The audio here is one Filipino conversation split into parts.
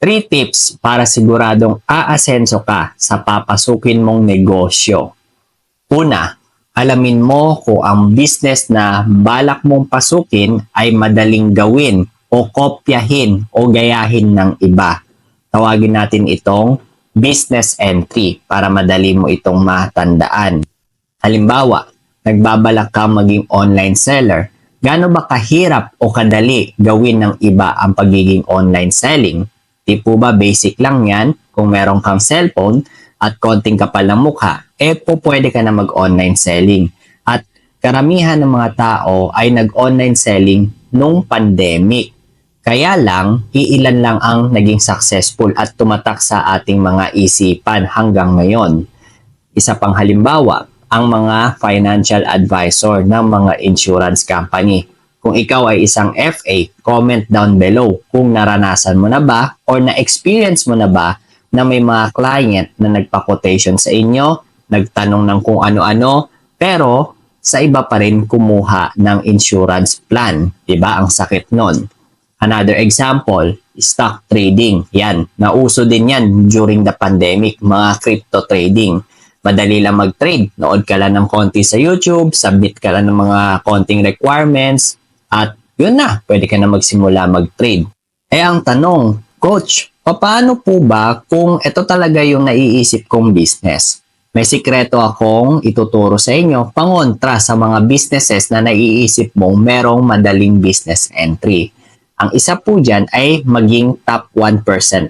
3 tips para siguradong aasenso ka sa papasukin mong negosyo. Una, alamin mo kung ang business na balak mong pasukin ay madaling gawin o kopyahin o gayahin ng iba. Tawagin natin itong business entry para madali mo itong matandaan. Halimbawa, nagbabalak ka maging online seller, gaano ba kahirap o kadali gawin ng iba ang pagiging online selling? Di po ba basic lang yan? Kung meron kang cellphone at konting kapal ng mukha, eh po pwede ka na mag-online selling. At karamihan ng mga tao ay nag-online selling nung pandemic. Kaya lang, iilan lang ang naging successful at tumatak sa ating mga isipan hanggang ngayon. Isa pang halimbawa, ang mga financial advisor ng mga insurance company. Kung ikaw ay isang FA, comment down below kung naranasan mo na ba or na-experience mo na ba na may mga client na nagpa-quotation sa inyo, nagtanong ng kung ano-ano, pero sa iba pa rin kumuha ng insurance plan. Diba? Ang sakit nun. Another example, stock trading. Yan, nauso din yan during the pandemic, mga crypto trading. Madali lang mag-trade. Nood ka lang ng konti sa YouTube, submit ka lang ng mga konting requirements, at yun na, pwede ka na magsimula mag-trade. Eh ang tanong, Coach, paano po ba kung ito talaga yung naiisip kong business? May sikreto akong ituturo sa inyo pangontra sa mga businesses na naiisip mong merong madaling business entry. Ang isa po dyan ay maging top 1%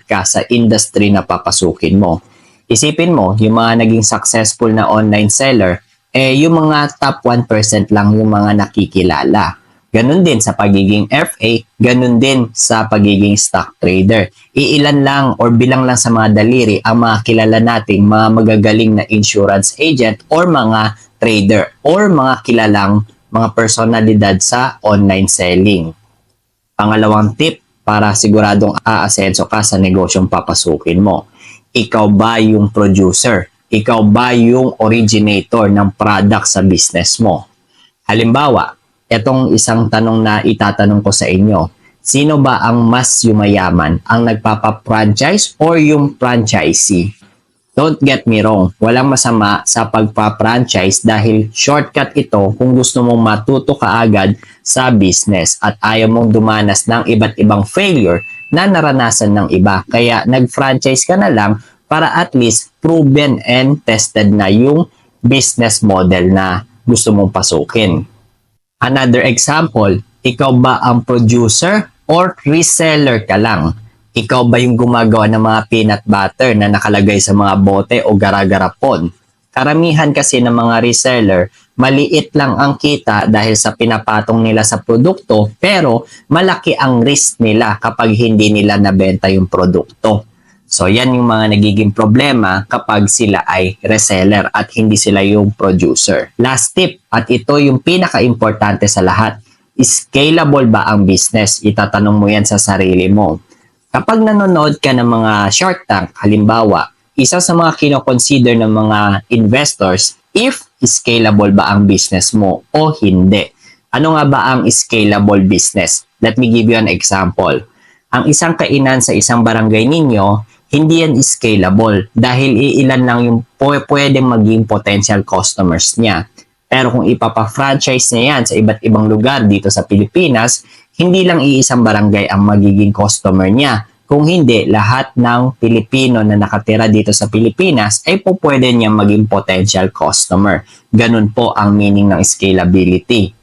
ka sa industry na papasukin mo. Isipin mo, yung mga naging successful na online seller, eh yung mga top 1% lang yung mga nakikilala. Ganun din sa pagiging FA, ganun din sa pagiging stock trader. Iilan lang or bilang lang sa mga daliri ang mga kilala nating mga magagaling na insurance agent or mga trader or mga kilalang mga personalidad sa online selling. Pangalawang tip para siguradong aasenso ka sa negosyong papasukin mo. Ikaw ba yung producer? Ikaw ba yung originator ng product sa business mo? Halimbawa, itong isang tanong na itatanong ko sa inyo. Sino ba ang mas yumayaman? Ang nagpapa-franchise or yung franchisee? Don't get me wrong, walang masama sa pagpa-franchise dahil shortcut ito kung gusto mong matuto kaagad sa business at ayaw mong dumanas ng iba't ibang failure na naranasan ng iba. Kaya nag-franchise ka na lang para at least proven and tested na yung business model na gusto mong pasukin. Another example, ikaw ba ang producer or reseller ka lang? Ikaw ba yung gumagawa ng mga peanut butter na nakalagay sa mga bote o gara-garapon? Karamihan kasi ng mga reseller, maliit lang ang kita dahil sa pinapatong nila sa produkto pero malaki ang risk nila kapag hindi nila nabenta yung produkto. So yan yung mga nagiging problema kapag sila ay reseller at hindi sila yung producer. Last tip at ito yung pinaka-importante sa lahat. Scalable ba ang business? Itatanong mo yan sa sarili mo. Kapag nanonood ka ng mga Shark Tank, halimbawa, isa sa mga kinoconsider ng mga investors if scalable ba ang business mo o hindi. Ano nga ba ang scalable business? Let me give you an example. Ang isang kainan sa isang barangay ninyo, hindi yan scalable dahil iilan lang yung pwedeng maging potential customers niya. Pero kung ipapa-franchise niya yan sa iba't ibang lugar dito sa Pilipinas, hindi lang iisang barangay ang magiging customer niya. Kung hindi, lahat ng Pilipino na nakatira dito sa Pilipinas ay po pwede niya maging potential customer. Ganun po ang meaning ng scalability.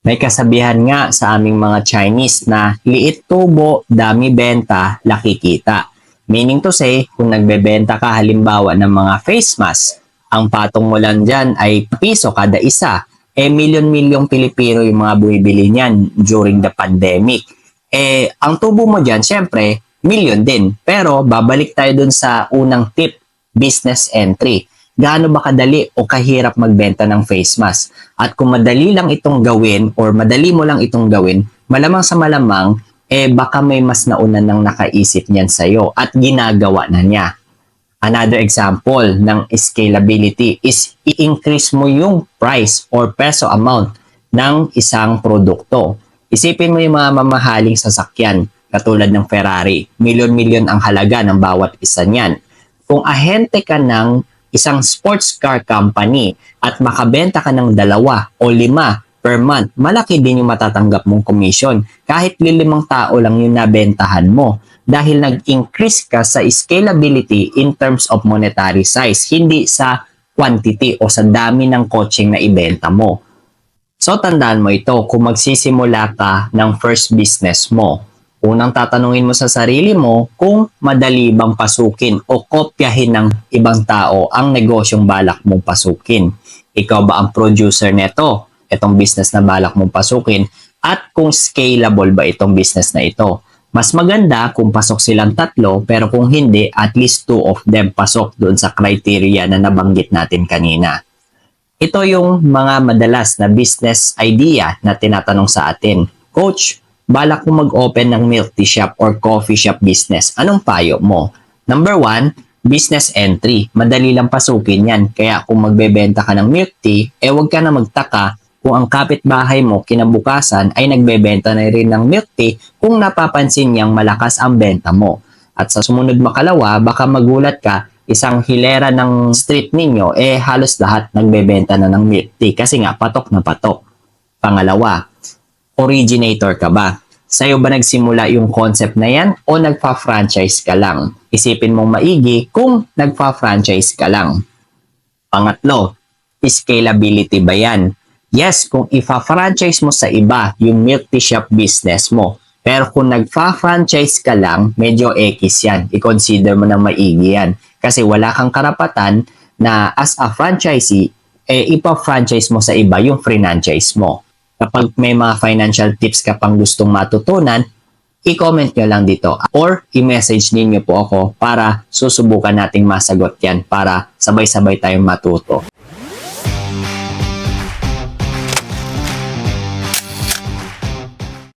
May kasabihan nga sa aming mga Chinese na liit tubo, dami benta, laki kita. Meaning to say, kung nagbebenta ka halimbawa ng mga face mask, ang patong mo lang dyan ay piso kada isa eh milyon-milyong Pilipino yung mga bumibili niyan during the pandemic. Eh, ang tubo mo dyan, syempre, milyon din. Pero, babalik tayo dun sa unang tip, business entry. Gaano ba kadali o kahirap magbenta ng face mask? At kung madali lang itong gawin or madali mo lang itong gawin, malamang sa malamang, eh baka may mas nauna nang nakaisip niyan sa'yo at ginagawa na niya. Another example ng scalability is i-increase mo yung price or peso amount ng isang produkto. Isipin mo yung mga mamahaling sasakyan. katulad ng Ferrari. Milyon-milyon ang halaga ng bawat isa niyan. Kung ahente ka ng isang sports car company at makabenta ka ng dalawa o lima per month, malaki din yung matatanggap mong commission. Kahit lilimang tao lang yung nabentahan mo dahil nag-increase ka sa scalability in terms of monetary size, hindi sa quantity o sa dami ng coaching na ibenta mo. So tandaan mo ito kung magsisimula ka ng first business mo. Unang tatanungin mo sa sarili mo kung madali bang pasukin o kopyahin ng ibang tao ang negosyong balak mong pasukin. Ikaw ba ang producer neto? Itong business na balak mong pasukin at kung scalable ba itong business na ito. Mas maganda kung pasok silang tatlo pero kung hindi, at least two of them pasok doon sa criteria na nabanggit natin kanina. Ito yung mga madalas na business idea na tinatanong sa atin. Coach, balak mo mag-open ng milk tea shop or coffee shop business. Anong payo mo? Number one, business entry. Madali lang pasukin yan. Kaya kung magbebenta ka ng milk tea, eh wag ka na magtaka kung ang kapitbahay mo kinabukasan ay nagbebenta na rin ng milk tea kung napapansin niyang malakas ang benta mo. At sa sumunod makalawa, baka magulat ka, isang hilera ng street ninyo, eh halos lahat nagbebenta na ng milk tea kasi nga patok na patok. Pangalawa, originator ka ba? Sa'yo ba nagsimula yung concept na yan o nagpa-franchise ka lang? Isipin mong maigi kung nagpa-franchise ka lang. Pangatlo, scalability ba yan? Yes, kung ifa-franchise mo sa iba yung milk tea shop business mo. Pero kung nagfa-franchise ka lang, medyo X yan. I-consider mo na maigi yan. Kasi wala kang karapatan na as a franchisee, eh, ipa-franchise mo sa iba yung franchise mo. Kapag may mga financial tips ka pang gustong matutunan, i-comment nyo lang dito or i-message ninyo po ako para susubukan nating masagot yan para sabay-sabay tayong matuto.